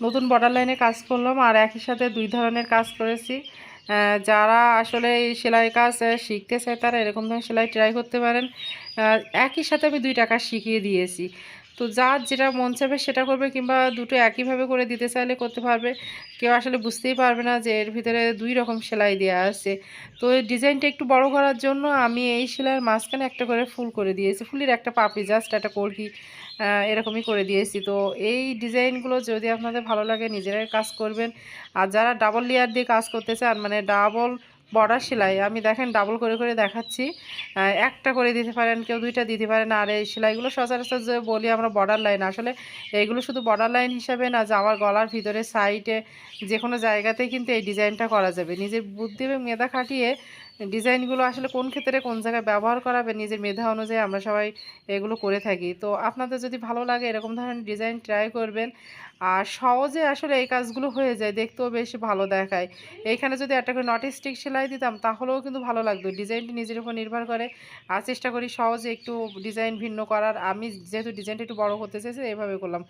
নতুন বর্ডার লাইনে কাজ করলাম আর একই সাথে দুই ধরনের কাজ করেছি। যারা আসলে এই সেলাই কাজ শিখতে চায় তারা এরকম ধরনের সেলাই ট্রাই করতে পারেন। একই সাথে আমি দুই টাকা শিখিয়ে দিয়েছি। তো যার যেটা মন চাবে সেটা করবে কিংবা দুটো একইভাবে করে দিতে চাইলে করতে পারবে। কেউ আসলে বুঝতেই পারবে না যে এর ভিতরে দুই রকম সেলাই দেওয়া আছে। তো এই ডিজাইনটা একটু বড় করার জন্য আমি এই সেলাইয়ের মাঝখানে একটা করে ফুল করে দিয়েছি। ফুলের একটা পাপড়ি, জাস্ট একটা কলকি এরকমই করে দিয়েছি। তো এই ডিজাইনগুলো যদি আপনাদের ভালো লাগে, নিজেরাই কাজ করবেন। আর যারা ডাবল লেয়ার দিয়ে কাজ করতে চান মানে ডাবল বর্ডার সেলাই। আমি দেখেন ডাবল করে করে দেখাচ্ছি। একটা করে দিতে পারেন, কেউ দুইটা দিতে পারেন আর এই সেলাইগুলো সচরাচর যে বলি আমরা বর্ডার লাইন, আসলে এইগুলো শুধু বর্ডার লাইন হিসাবে না, যে আমার গলার ভিতরে, সাইডে যে কোনো জায়গাতেই কিন্তু এই ডিজাইনটা করা যাবে। নিজের বুদ্ধি এবং মেধা খাটিয়ে ডিজাইনগুলো আসলে কোন ক্ষেত্রে কোন জায়গায় ব্যবহার করাবে নিজের মেধা অনুযায়ী আমরা সবাই এগুলো করে থাকি। তো আপনাদের যদি ভালো লাগে এরকম ধরনের ডিজাইন ট্রাই করবেন, আর সহজে আসলে এই কাজগুলো হয়ে যায়, দেখতেও বেশ ভালো দেখায়। এইখানে যদি একটা করে নট স্টিক সেলাই দিতাম, তাহলেও কিন্তু ভালো লাগতো। ডিজাইনটি নিজের উপর নির্ভর করে, আর চেষ্টা করি সহজে একটু ডিজাইন ভিন্ন করার। আমি যেহেতু ডিজাইনটা একটু বড় করতে চেয়েছি এইভাবে করলাম।